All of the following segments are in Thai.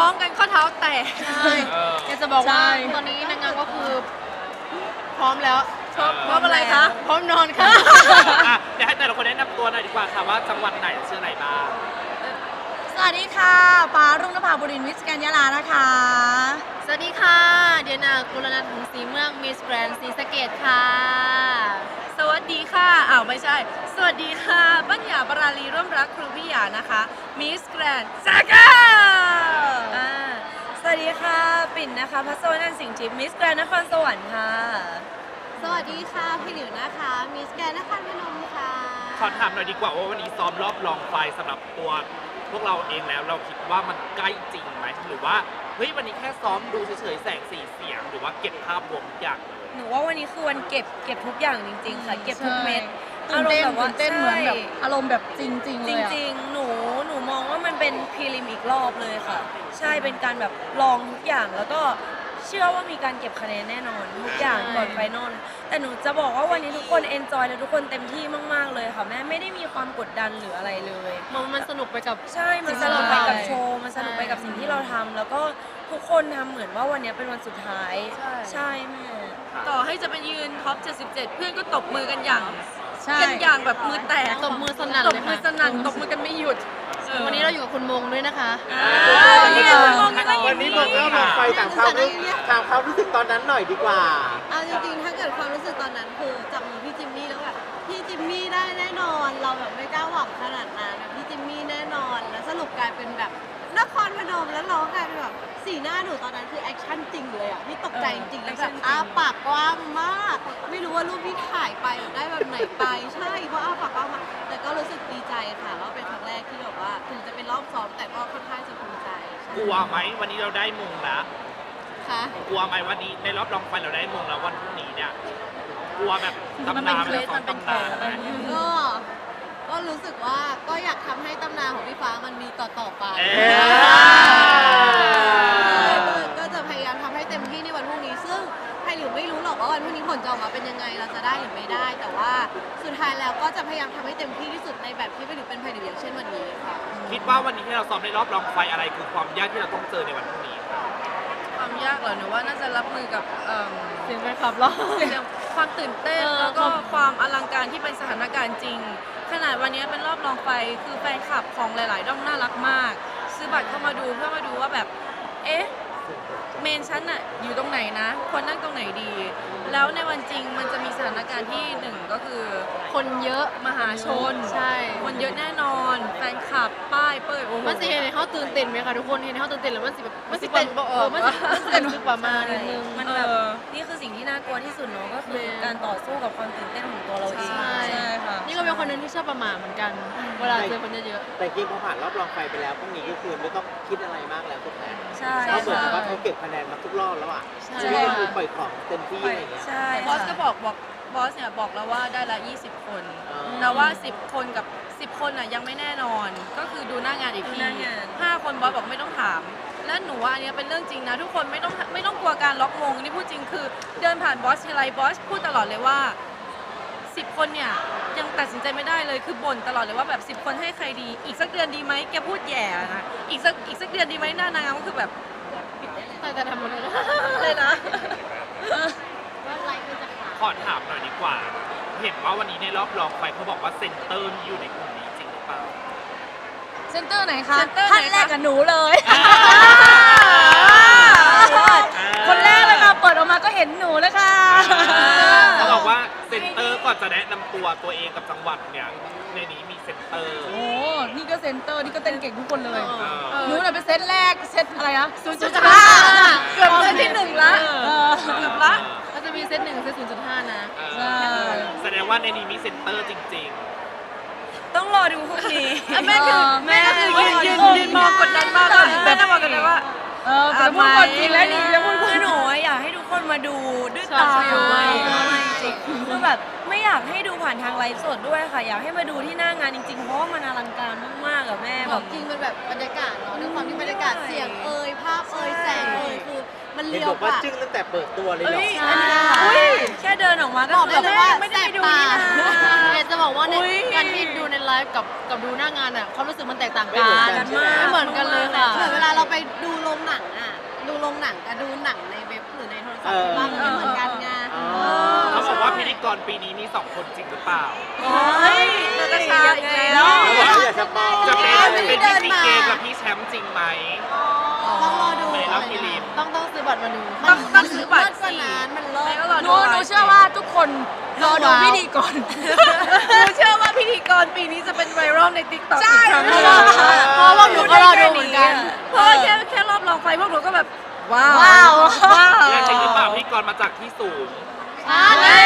ซ้อมกันข้อเท้าแตกเอออยากจะบอกว่าใช่ตอนนี้นางงามก็คือ พร้อมแล้วเออพร้อมอะไรคะพร้อมนอนค่ะ อะเดี๋ยวให้แต่ละคนแนะนำตัวหน่อยดีกว่าค่ะว่าจังหวัดไหนชื่ออะไรบ้างสวัสดีค่ะป้ารุ่งนภาบุรินทร์วิสแกนยาลานะคะ สวัสดีค่ะ เดียนากุลนันท์หงศรีเมืองมิสแกรนด์ศรีสะเกดค่ะ สวัสดีค่ะอ้าวไม่ใช่ สวัสดีค่ะ ปัญญาปราลีร่วมรักครูพิยานะคะมิสแกรนซากาส วัสดีค่ะ ปิ่นนะคะพัสวนันท์สิงห์จิมมิสแกรนนครสวรรค์ค่ะ สวัสดีค่ะ พี่หลิวนะคะ มิสแกรนด์นครพนมค่ะ ขอถามหน่อยดีกว่าว่าวันนี้ซ้อมรอบลองไฟสำหรับตัวพวกเราเองแล้วเราคิดว่ามันใกล้จริงไหมหรือว่าเฮ้ยวันนี้แค่ซ้อมดูเฉยๆแสงสีเสียง หรือว่าเก็บภาพรวมทุกอย่างเลย หนูว่าวันนี้คือวันเก็บเก็บทุกอย่างจริง ๆ ค่ะ เก็บทุกเม็ดตื่นเต้นอารมณ์แบบว่าตื่นเต้นเหมือนแบบใช่อารมณ์แบบจริง ๆ จเลยอะ ริง ๆ หนู เป็นพรีลิมอีกรอบเลยค่ะ ใช่เป็นการแบบลองทุกอย่างแล้วก็เชื่อว่ามีการเก็บคะแนนแน่นอนทุกอย่างก่อนไฟนอลแต่หนูจะบอกว่าวันนี้ทุกคนเอนจอยและทุกคนเต็มที่มาก ๆ เลยค่ะแม่ไม่ได้มีความกดดันหรืออะไรเลย มันมันสนุกไปกับ ใช่ มันสนุกไปกับโชว์ มันสนุกไปกับสิ่งที่เราทำแล้วก็ทุกคนทำเหมือนว่าวันนี้เป็นวันสุดท้าย ใช่ ใช่แม่ ต่อให้จะไปยืนท็อป 77 เพื่อนก็ตบมือกันอย่างใช่กันอย่างแบบมือแตกตบมือสนั่นตเลบยมือค่ะ สนั่นตบมือกันไม่หยุด วันนี้เราอยู่กับคุณมงด้วยนะคะ วันนี้เรามองกันได้อวัย่านงนี้นี้บอกเล่าบอกไฟถามความรู้ถามความรู้สึกตอนนั้นหน่อยดีกว่า เอาจริงๆ ถ้าเกิดความรู้สึกตอนนั้นคือจับมือพี่จิมมี่แล้วแบบพี่จิมมี่ได้แน่นอน เราแบบไม่กล้าหวังขนาดนั้นแบบพี่ สรุปกลายเป็นแบบนครพนมแล้วเราก็กลายเป็นแบบสีหน้าหนูตอนนั้นคือแอคชั่นจริงเลยอะพี่ตกใจจริงๆแล้วแบบอ้าปากกว้างมาก ไม่รู้ว่ารูปที่ถ่ายไปแบบได้แบบไหนไป ใช่เพราะอ้าปากกว้างมากแต่ก็รู้สึกดีใจค่ะว่าเป็นครั้งแรกที่แบบว่าถึงจะเป็นรอบซ้อมแต่ก็ค่อนข้างจะภูมิใจใช่กลัวไหมวันนี้เราได้มงแล้วค่ะกลัวไหมวันนี้ในรอบลองไฟเราได้มงแล้ววันพรุ่งนี้เนี่ยกลัวแบบตำมันเป็นนานเคล็ดซ้อมันเป็นตำนานเคล็ดไหมก็ก็ รู้สึกว่าก็อยากทำให้ตำนานของพี่ฟ้ามันมีต่อต่อๆไปเอ๊ก็ะก็จะพยายามทำให้เต็มที่ในวันพรุ่งนี้ ซึ่งใครหรือไม่รู้หรอกว่าวันพรุ่งนี้ผลจะออกมาเป็นยังไงเราจะได้หรือไม่ได้ แต่ว่าสุดท้ายแล้วก็จะพยายามทำให้เต็มที่ที่สุดในแบบที่ไปหรือเป็นไพหรืออย่างเช่นวันนี้ค่ะ คิดว่าวันนี้ที่เราซ้อมในรอบลองไฟอะไรคือความยากที่เราต้องเจอในวันพรุ่งนี้ครับความยากเหรอหนูว่าน่าจะรับมือกับเอิ่มเสียงแฟนคลับเราเรื่อง ความตื่นเต้น เออแล้วก็ความ ความอลังการที่เป็นสถานการณ์จริง ขนาดวันนี้เป็นรอบรองไฟคือแฟนคลับของหลาย ๆ ด้อมน่ารักมาก ซื้อบัตรเข้ามาดูเพื่อมาดูว่าแบบ เอ๊ะ เมนชั้นอะอยู่ตรงไหนนะควรนั่งตรงไหนดี แล้วในวันจริงมันจะมีสถานการณ์ที่หนึ่งก็คือ คนเยอะมหาชน ใช่ คนเยอะแน่นอนแฟนคลับป้ายเป้ยโอ้โห มันสิเห็นในเขาตื่นเต้นไหมคะทุกคนเห็นในเขาตื่นเต้นแล้วมันสิแบบมันสิเป็นเออมันสิมันสิเป็นคือประมาณนึงมันแบบนี่คือสิ่งที่น่ากลัวที่สุดเนาะก็คือแม่การต่อสู้กับความตื่นเต้นของตัวเราเองใช่ใช่ค่ะนี่ก็เป็นคนหนึงที่ชอบประมาทเหมือนกัน เวลาเจอคนเยอะแต่จริงพอผ่านรอบรองไฟไปแล้วพรุ่งนี้ก็คือไม่ต้องคิดอะไรมากแล้วทุกแพ้ใช่เขาเหมือนค่ะกับว่าเขาเก็บคะแนนมาทุกรอบแล้วอะๆใช่ชีวิตก็คือปล่อยของเต็มที่อะไรอย่างเงี้ย ใช่บอสก็บอกบอกบอสเนี่ยบอกแล้วว่าได้ละ 20 คนอ๋อ แต่ว่า 10 คนกับ 10 คนอะยังไม่แน่นอน ก็คือดูหน้างานอีกทีห้าคนบอสบอกไม่ต้องถาม และหนูว่าอันเนี้ยเป็นเรื่องจริงนะ ทุกคนไม่ต้องไม่ต้องกลัวการล็อกมงนี่พูดจริงคือ เดินผ่านบอสทีไรบอสพูดตลอดเลยว่า 10 คนเนี่ยยังตัดสินใจไม่ได้เลยคือบ่นตลอดเลยว่าแบบ 10 คนให้ใครดี อีกสักเดือนดีไหมแกพูดแย่นะอีกสักอีกสักเดือนดีไหมหน้านางงามก็คือแบบ แต่จะทำอะไรนะเลยนะขอถามหน่อยดีกว่า เห็นว่าวันนี้ในรอบลองไฟเขาบอกว่าเซนเตอร์อยู่ในกลุ่มนี้จริงหรือเปล่า เซนเตอร์ไหนคะเซ็นเตอร์ไหนคะ ท่านแรกกับหนูเลย อ่า คนแรกเลยค่ะ เปิดออ กมาก็เห็นหนูแล้วค่ะเขาบอกว่าเซนเตอร์ก่อนจะแนะนำตัวตัวเองกับจังหวัดเนี่ยในนี้มีเซนเตอร์โอ้นี่ก็เซนเตอร์นี่ก็เต้นเก่งทุกคนเลยเออหนูน่ะเป็นเซตแรกเซตอะไรนะศูนย์จุดห้าเกือบเซตที่หนึ่งละเออเกือบละก็จะมีเซตหนึ่งเซตศูนย์จุดห้านะเออใช่แสดงว่าในนี้มีเซนเตอร์จริงต้องรอดูพรุ่งนี้อะแม่คือแม่แม่ก็คือยืนยืนเออยืนมองกดดันมากเลยแม่น่าบอกกันเลยว่า เออแต่พูดความจริงแล้วนี่จะพูดคือหนูอะอยากให้ทุกคนมาดูด้วยตาใช่ใช่ จริงๆคือแบบไม่อยากให้ดูผ่านทางไลฟ์สดด้วยค่ะ อยากให้มาดูที่หน้างานจริงๆ เพราะว่ามันอลังการมากๆอะแม่ขแบอบ งจริงมันแบบบรรยากาศเนาะด้วยความที่บรรยากาศเสียง มันเห็นเลียบวอกว่าปากจึ้งตั้งแต่เปิดตัวเลยเหรอ เอ้ยใช่อันนี้อุ้ยแค่เดินออกมาก็บอกคือได้เลยว่าไม่ได้แสบดูตานี่นะ อยากจะบอกว่าในอุ๊ย การที่ดูในไลฟ์กับกับดูหน้างานอะความรู้สึกมันแตกต่างไม่กัเหมือนนกันใช่ไหมไม่เหมือนกันเลยค่ะ เหมือนเวลาเราไปดูโรงหนังอะดูโรงหนังกับดูหนังในเว็บหรือในโทรศัพท์บ้างมันไม่เหมือนกันไงอ๋อเขาบอกว่าพิธีกรปีนี้มีสองคนจริงหรือเปล่าเฮ้ยนาตาชาอีกแล้ว อย่าสปอยจะเป็นไม่เป็นได้พี่เดินซีมาเกมกับพี่แชมป์จริงไหมต้องรอดู ไม่รับพี่ลิม ต้องต้องซื้อบัตรมาดูต้องต้องซื้อบัตรเลิศกว่านั้นมันเลิศไม่ก็รอหดูนูหนูเชื่อว่าทุกคนรอดูพิธีก่อนหนูเชื่อว่าพิธีกรปีนี้จะเป็นไวรัลในติ๊กต็อกใช่ อีกครั้งหเพนึ่งราะว่าเพราะว่าหนูก็รอดูเหมือนกัน เพราะว่าแค่แค่รอบลองไฟพวกหนูก็แบบ ว้าวว้าว ว้าวและจริงหรือเปล่าพิธีกรมาจากที่สูงอ่าเฮ้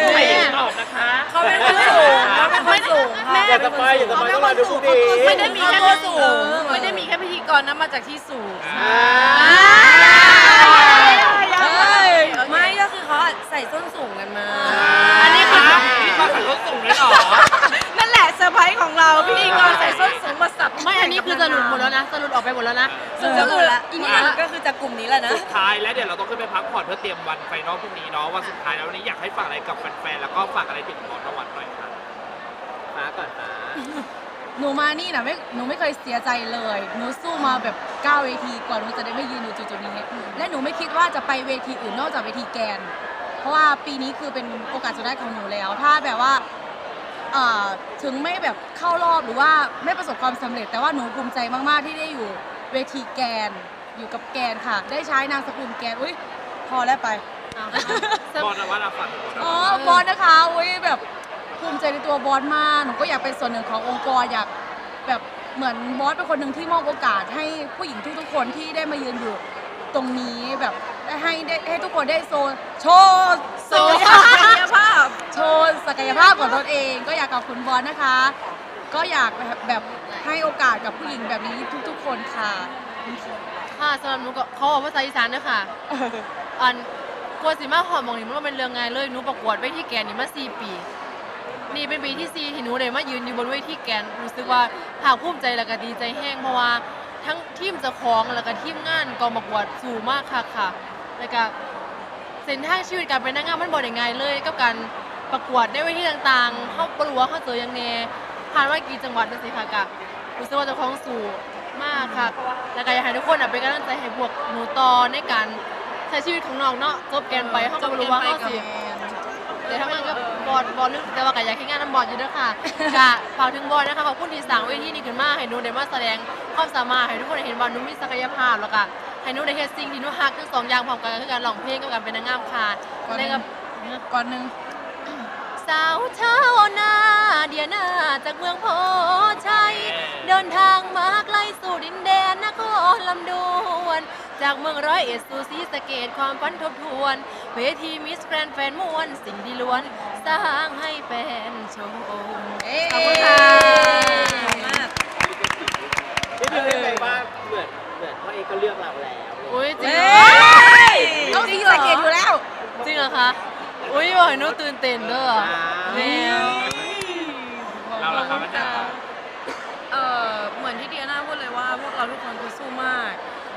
ได้ยไม่ตอบนะคะเขาเป็นคนสูงเขาเป็นคนสูงค่ะอย่าสปอยอย่าสปอยต้องรอดูพรุ่งนี้ไม่ได้มีแค่ที่สูง ไม่ได้มีแค่พิธีกรนะมาจากที่สูง อ่า ไม่ก็คือเขาใส่ส้นสูงกันมา อันนี้คือพิธีกรใส่ส้นสูงเลยเหรอ นั่นแหละเซอร์ไพรส์ของเราพิธีกรใส่ ส้นสูงมาสับไม่อันนี้คือจะหลุดหมดแล้วนะจะหลุดออกไปหมดแล้วนะสุดจะหมดละอีกนิดนึงก็คือจากกลุ่มนี้แหละนะ สุดท้ายแล้วเดี๋ยวเราต้องขึ้นไปพักผ่อนเพื่อเตรียมวันไฟนอลพรุ่งนี้เนาะวันสุดท้ายแล้ววันนี้อยากให้ฝากอะไรกับแฟนๆแล้วก็ฝากอะไรถึงหมอนวันหน่อยค่ะฟ้าก่อนฟ้าหนูมานี่นะไม่หนูไม่เคยเสียใจเลยหนูสู้มาแบบก้าวเวทีกว่าหนูจะได้ไม่ยืนอยู่จุดๆนี้และหนูไม่คิดว่าจะไปเวทีอื่นนอกจากเวทีแกน เพราะว่าปีนี้คือเป็นโอกาสสุดท้ายของหนูแล้ว ถ้าแบบว่า เอ่อถึงไม่แบบเข้ารอบหรือว่าไม่ประสบความสำเร็จ แต่ว่าหนูภูมิใจมาก ๆ ที่ได้อยู่เวทีแกน อยู่กับแกนค่ะ ได้ใช้นามสกุลแกน อุ้ยพอแล้วไป บอลนะว่าเราฝากถึงหมอนอ๋อวันบอสนะคะอุ้ยแบบภูมิใจในตัวบอสมากหนูก็อยากเป็นส่วนหนึ่งขององค์กรอยากแบบเหมือนบอสเป็นคนหนึ่งที่มอบโอกาสให้ผู้หญิงทุกๆคนที่ได้มายืนอยู่ตรงนี้แบบให้ได้ให้ทุกคนได้โซโชว์โซ ศักยภาพ โชว์ศักยภาพของตนเอง ก็อยากขอบคุณบอสนะคะ ก็อยากแบบแบบให้โอกาสกับผู้หญิงแบบนี้ทุก ๆ คนค่ะ ค่ะสำหรับหนูก็เขาบอกว่าภาษาอีสานด้วยค่ะ อันกลัวสิมาหอมมองนี่มันว่าเป็นเรื่องไงายเลยหนูประกวดเวทีแกนนี่มาสี่ปี นี่เป็นปีที่สี่ที่หนูได้มายืนอยู่บนเวทีแกนรู้สึกว่าภาคภูมิใจและก็ดีใจแห้งเพราะว่าทั้งทีมเจ้าของแล้วก็ทีมงานกองประกวดสูงมากค่ะค่ะแล้วก็ เส้นทางชีวิตการเป็นนางงามมันบ่ได้ง่ายเลยกับการประกวดในเวทีต่างๆ เข้าปรัวเข้าเจอย่างแน่ผ่านมากี่จังหวัดนั่นสิค่ะกะรู้สึกว่าเจ้าของสูงมากค่ะ แล้วก็อยากให้ทุกคนอะเป็นกำลังใจให้พวกหนูต่อในการใช้ชีวิตของน้องเนาะจบแกนไปเข้าก็บ่รู้ว่าเข้าสิ เดี๋ยวทำงานกับบอลบอลนึกแต่ว่าก็อยากให้งานน้ำบอลอยู่ด้วยค่ะ กะฝากถึงบอลนะคะขอบคุณที่สั่งเวทีนี้ขึ้นมาให้หนูได้มาแสดงความสามารถให้ทุกคนได้เห็นว่าหนูมีศักยภาพแล้วก็ ให้หนูได้เฮ็ดสิ่งที่หนูฮักทั้งสองอย่างพร้อมกันก็คือการร้องเพลงกับการเป็นนางงามค่ะก่อนหในนึ่งกับก่อนหนึ่งสาวเช้านาเดียนาจากเมืองโพชัยเดินทางมาไกลสู่ดินแดนนครลำดวน จากเมืองร้อยเอ็ดสู่ศรีสะเกดความฝันทบทวน เวทีมิสแกรนแฟนมวลสิ่งดีล้วน สร้างให้แฟนชมขอบคุณค่ะมาก นี่พี่เรียกไปว่าเหมือนเหมือนพ่อเอกก็เลือกเราแล้ว อุ้ยจริง เฮ้ เหรอย เอาสีสะเกตอยู่แล้ว จริงเหรอคะ อุ้ยบอกให้หนูตื่นเต้นเด้ออ่าแมวเราละครับอาจารย์เอ่อเหมือนที่เดียนาพูดเลยว่าพวกเราทุกคนคือสู้มาก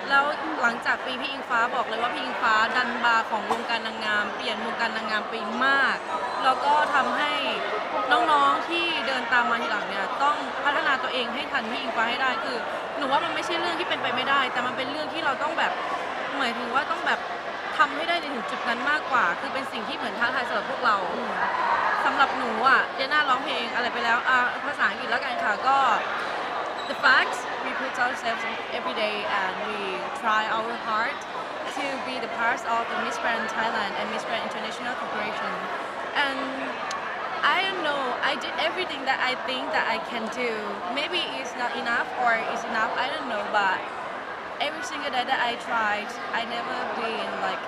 แล้วหลังจากปีพี่อิงฟ้าบอกเลยว่าพี่อิงฟ้าดันบาร์ของวงการนางงาม เปลี่ยนวงการนางงามไปมาก แล้วก็ทำให้น้องๆที่เดินตามมาทีหลังเนี่ยต้องพัฒนาตัวเองให้ทันพี่อิงฟ้าให้ได้คือ หนูว่ามันไม่ใช่เรื่องที่เป็นไปไม่ได้ แต่มันเป็นเรื่องที่เราต้องแบบหมายถึงว่าต้องแบบ ทำให้ได้ในถึงจุดนั้นมากกว่า คือเป็นสิ่งที่เหมือนท้าทายสำหรับพวกเรา สำหรับหนูอะเดียน่าร้องเพลงอะไรไปแล้วอะภาษาอังกฤษแล้วกันค่ะก็ the facts we put ourselves in every day and we try our hard to be the part of the Miss Grand Thailand and Miss Grand International Corporation and I don't know I did everything that I think that I can do maybe it's not enough or it's enough I don't know but every single day that I tried I never been like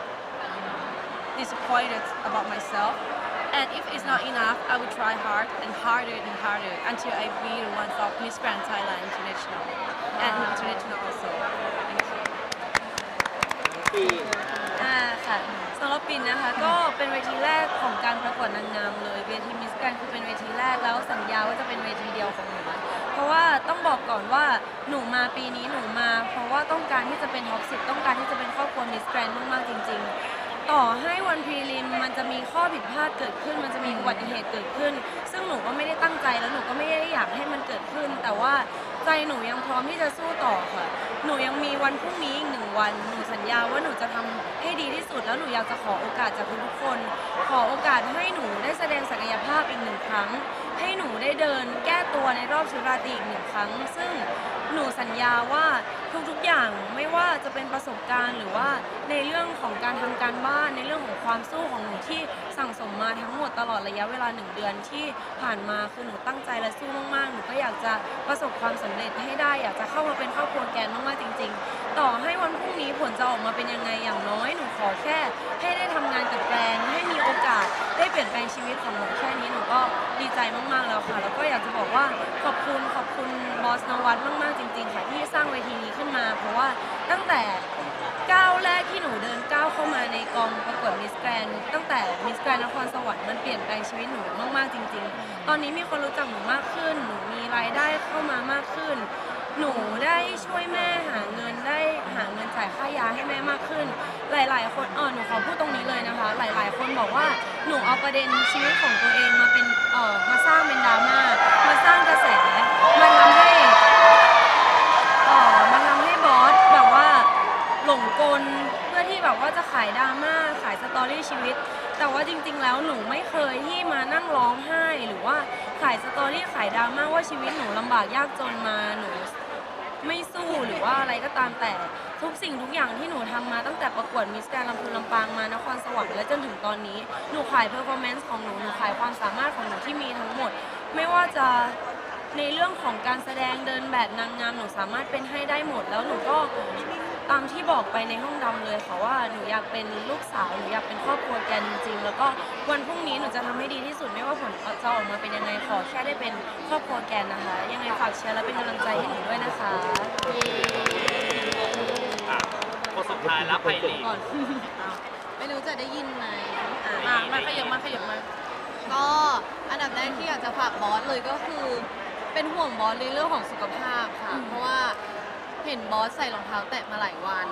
disappointed about myself. And if it's not enough, I will try hard and harder and harder until I be the one of Miss Grand Thailand International and international also. Thank you. ปี อ่าค่ะสำหรับปินนะคะ ก็เป็นเวทีแรกของการประกวดนางงามเลย เวทีมิสแกรนคือเป็นเวทีแรกแล้วสัญญาว่าจะเป็นเวทีเดียวของหนูเพ ราะว่าต้องบอกก่อนว่าหนูมาปีนี้หนูมา เพราะว่าต้องการที่จะเป็นท็อปสิต้องการที่จะเป็นครอบครัวมิสแกรนมากๆจริง ๆ ต่อให้วันพรีลิมมันจะมีข้อผิดพลาดเกิดขึ้น มันจะมีอุบัติเหตุเกิดขึ้น ซึ่งหนูก็ไม่ได้ตั้งใจแล้วหนูก็ไม่ได้อยากให้มันเกิดขึ้น แต่ว่าใจหนูยังพร้อมที่จะสู้ต่อค่ะ หนูยังมีวันพรุ่งนี้อีกหนึ่งวัน หนูสัญญาว่าหนูจะทำให้ดีที่สุดแล้วหนูอยากจะขอโอกาสจากทุกๆคน ขอโอกาสให้หนูได้แสดงศักยภาพอีกหนึ่งครั้ง ให้หนูได้เดินแก้ตัวในรอบชุดราตรีอีกหนึ่งครั้ง ซึ่งหนูสัญญาว่าทุกๆอย่างไม่ว่าจะเป็นประสบการณ์ หรือว่าในเรื่องของการทำการบ้านในเรื่องของความสู้ของหนูที่สั่งสมมาทั้งหมดตลอดระยะเวลาหนึ่งเดือนที่ผ่านมาคือหนูตั้งใจและสู้มากๆ หนูก็อยากจะประสบความสำเร็จให้ได้ อยากจะเข้ามาเป็นครอบครัวแกนมากๆจริง ๆ ต่อให้วันพรุ่งนี้ผลจะออกมาเป็นยังไงอย่างน้อยหนูขอแค่ให้ได้ทำงานกับแบรนด์ให้มีโอกาส ได้เปลี่ยนแปลงชีวิตของหนูแค่นี้หนูก็ดีใจมากๆแล้วค่ะ แล้วก็อยากจะบอกว่าขอบคุณขอบคุณบอสนวัตมากๆจริงๆค่ะที่สร้างเวทีนี้ขึ้นมา เพราะว่าตั้งแต่ก้าวแรกที่หนูเดินก้าวเข้ามาในกองประกวดมิสแกรนตั้งแต่มิสแกรนนครสวรรค์มันเปลี่ยนแปลงชีวิตหนูมากๆจริง ๆ ตอนนี้มีคนรู้จักหนูมากขึ้น หนูมีรายได้เข้ามามากขึ้น หนูได้ช่วยแม่หาเงินได้หาเงินจ่ายค่ายาให้แม่มากขึ้น หลาย ๆ คนอ๋อหนูขอพูดตรงนี้เลยนะคะ หลาย ๆ คนบอกว่าหนูเอาประเด็นชีวิตของตัวเองมาเป็นเออมาสร้างเป็นดราม่ามาสร้างกระแสมาทำให้เออมาทำให้บอสแบบว่าหลงกลเพื่อที่แบบว่าจะขายดราม่าขายสตอรี่ชีวิต แต่ว่าจริง ๆ แล้วหนูไม่เคยที่มานั่งร้องไห้หรือว่าขายสตอรี่ขายดราม่าว่าชีวิตหนูลำบากยากจนมาหนู ไม่สู้หรือว่าอะไรก็ตามแต่ ทุกสิ่งทุกอย่างที่หนูทำมาตั้งแต่ประกวดมิสแกรนลำพูนลำปางมานครสวรรค์และจนถึงตอนนี้หนูขายเพอร์ฟอร์แมนซ์ของหนูหนูขายความสามารถของหนูที่มีทั้งหมด ไม่ว่าจะในเรื่องของการแสดงเดินแบบนางงามหนูสามารถเป็นให้ได้หมดแล้วหนูก็ ตามที่บอกไปในห้องดำเลยค่ะว่าหนูอยากเป็นลูกสาวหนูอยากเป็นครอบครัวแกนจริงๆแล้วก็วันพรุ่งนี้หนูจะทำให้ดีที่สุดไม่ว่าผลจะออกมาเป็นยังไงขอแค่ได้เป็นครอบครัวแกนนะคะ ยังไงฝากเชียร์และเป็นกำลังใจให้หนูด้วยนะคะ อะคนสุดท้ายแล้วไพลีนก่อน ไม่รู้จะได้ยินไหมอะมามาขยับมาขยับมา ก็อันดับแรกที่อยากจะฝากบอสเลยก็คือ เป็นห่วงบอสในเรื่องของสุขภาพค่ะ เพราะว่า เห็นบอสใส่รองเท้าแตะมาหลายวัน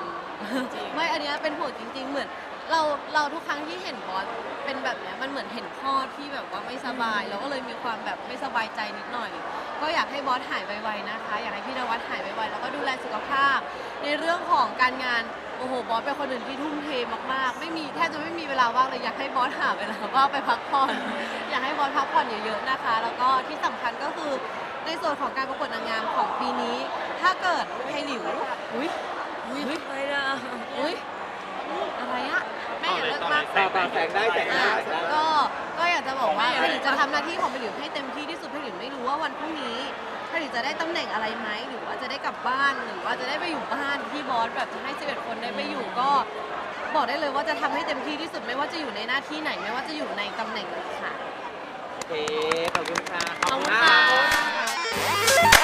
ไม่ อันเนี้ยเป็นห่วงจริง ๆ เหมือนเราเราทุกครั้งที่เห็นบอสเป็นแบบเนี้ยมันเหมือนเห็นพ่อที่แบบว่าไม่สบายเราก็เลยมีความแบบไม่สบายใจนิดหน่อย ก็อยากให้บอสหายไวๆนะคะ อยากให้พี่นวัดหายไวๆแล้วก็ดูแลสุขภาพ ในเรื่องของการงานโอ้โหบอสเป็นคนหนึ่งที่ทุ่มเทมากๆ ไม่มีแทบจะไม่มีเวลาว่างเลยอยากให้บอสหาเวลาว่างไปพักผ่อน อยากให้บอสพักผ่อนเยอะๆนะคะ แล้วก็ที่สำคัญก็คือในส่วนของการประกวดนางงามของปีนี้ ถ้าเกิดใครหลิว อุ้ยอุ้ยอะไรนะอุ้ยอะไรอะแม่อยากมากแต่งได้แต่งได้แต่งได้ก็ก็อยากจะบอกว่าไพหลิวจะทำหน้าที่ของไพหลิวให้เต็มที่ที่สุดไพหลิวไม่รู้ว่าวันพรุ่งนี้ไพหลิวจะได้ตำแหน่งอะไรไหมหรือว่าจะได้กลับบ้านหรือว่าจะได้ไปอยู่บ้านที่บอสแบบจะให้11คนได้ไปอยู่ก็ บอกได้เลยว่าจะทำให้เต็มที่ที่สุดไม่ว่าจะอยู่ในหน้าที่ไหนไม่ว่าจะอยู่ในตำแหน่งไหนค่ะ โอเคขอบคุณค่ะ ขอบคุณค่ะ